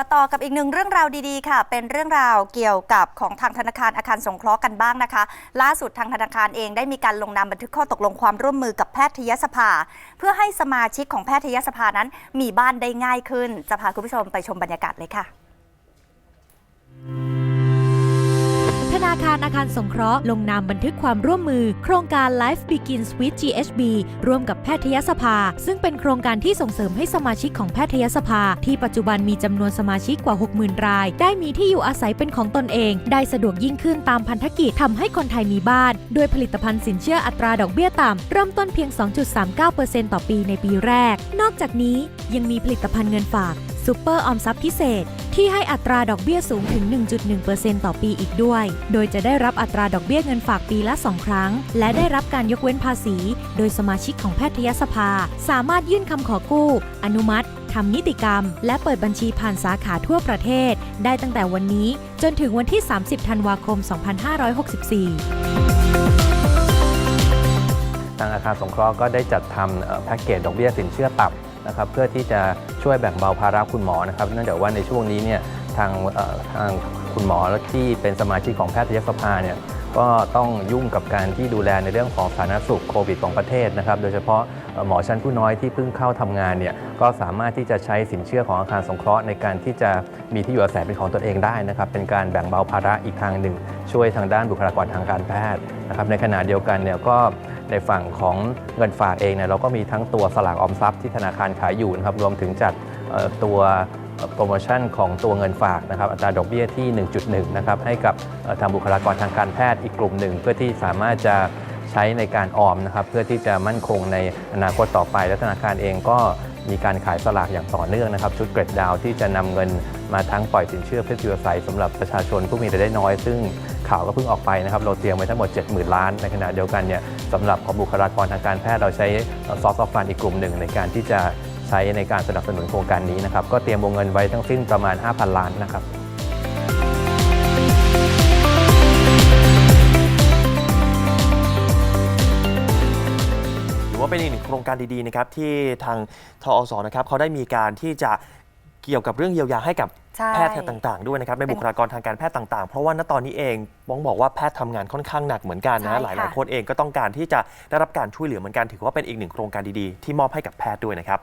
มาต่อกับอีกหนึ่งเรื่องราวดีๆ ค่ะ เป็นเรื่องราวเกี่ยวกับของทางธนาคารอาคารสงเคราะห์กันบ้างนะคะ ล่าสุดทางธนาคารเองได้มีการลงนามบันทึกข้อตกลงความร่วมมือกับแพทยสภา เพื่อให้สมาชิกของแพทยสภานั้น มีบ้านได้ง่ายขึ้น จะพาคุณผู้ชมไปชมบรรยากาศเลยค่ะ นาคารอาคารสงเคราะห์ลงนามบันทึกความร่วมมือ โครงการ Life Begins with GHB ร่วมกับแพทยสภา ซึ่งเป็นโครงการที่ส่งเสริมให้สมาชิกของแพทยสภา ที่ปัจจุบันมีจำนวนสมาชิกกว่า 60,000 ราย ได้มีที่อยู่อาศัยเป็นของตนเอง ได้สะดวกยิ่งขึ้นตามพันธกิจทำให้คนไทยมีบ้าน ด้วยผลิตภัณฑ์สินเชื่ออัตราดอกเบี้ยต่ำเริ่มต้นเพียง 2.39%ต่อปีในปีแรก นอกจากนี้ยังมีผลิตภัณฑ์เงินฝากซูเปอร์ออมทรัพย์พิเศษ ที่ให้อัตราดอกเบี้ยสูงถึง 1.1%ต่อปีอีกด้วย โดยจะได้รับอัตราดอกเบี้ยเงินฝากปีละ 2 ครั้ง และได้รับการยกเว้นภาษี โดยสมาชิกของแพทยสภา สามารถยื่นคำขอกู้ อนุมัติทำนิติกรรม และเปิดบัญชีผ่านสาขาทั่วประเทศ ได้ตั้งแต่วันนี้จนถึงวันที่ 30 ธันวาคม 2564ทางอาคารสงเคราะห์ก็ได้จัดทำแพ็กเกจดอกเบี้ยสินเชื่อต่ำ นะครับเพื่อที่จะช่วยแบ่งเบาภาระคุณหมอนะครับ เนื่องจากว่าในช่วงนี้เนี่ยทางทางคุณหมอที่เป็นสมาชิกของแพทยสภาเนี่ยก็ต้องยุ่งกับการที่ดูแลในเรื่องของสาธารณสุขโควิดของประเทศนะครับ โดยเฉพาะหมอชั้นผู้น้อยที่เพิ่งเข้าทำงานเนี่ยก็สามารถที่จะใช้สินเชื่อของอาคารสงเคราะห์ในการที่จะมีที่อยู่อาศัยเป็นของตนเองได้นะครับ เป็นการแบ่งเบาภาระอีกทางหนึ่ง ช่วยทางด้านบุคลากรทางการแพทย์นะครับ ในขณะเดียวกันเนี่ยก็ ในฝั่งของเงินฝากเองเนี่ยเราก็มีทั้งตัวสลากออมทรัพย์ที่ธนาคารขายอยู่นะครับรวมถึงจัดตัวโปรโมชั่นของตัวเงินฝากนะครับอัตราดอกเบี้ยที่ 1.1 นะครับให้กับทางบุคลากรทางการแพทย์อีกกลุ่มหนึ่ง เพื่อที่สามารถจะใช้ในการออมนะครับเพื่อที่จะมั่นคงในอนาคตต่อไปและธนาคารเองก็ มีการขายสลากอย่างต่อเนื่องนะครับ ชุดเกรดดาวที่จะนำเงินมาทั้งปล่อยสินเชื่อเพื่อที่อยู่อาสำหรับประชาชนผู้มีรายได้น้อย ซึ่งข่าวก็เพิ่งออกไปนะครับเราเตรียมไว้ทั้งหมด 70,000 ล้าน ในขณะเดียวกันเนี่ยสำหรับของบุคลากรทางการแพทย์เราใช้ซอสออฟฟันอีกกลุ่มหนึ่งในการที่จะใช้ในการสนับสนุนโครงการนี้นะครับก็เตรียมวงเงินไว้ทั้งสิ้นประมาณ 5,000 ล้านนะครับ ว่าเป็นอีกหนึ่งโครงการดีๆนะครับที่ทางทอสนะครับเขาได้มีการที่จะเกี่ยวกับเรื่องเยียวยาให้กับใช่ แพทย์ต่างๆ ด้วยนะครับในเป็นบุคลากรทางการแพทย์ต่างๆ เพราะว่าณตอนนี้เองบ้องบอกว่าแพทย์ทำงานค่อนข้างหนักเหมือนกันใช่นะค่ะ หลายๆคนเองก็ต้องการที่จะได้รับการช่วยเหลือเหมือนกันถือว่าเป็นอีกหนึ่งโครงการดีๆ ที่มอบให้กับแพทย์ด้วยนะครับ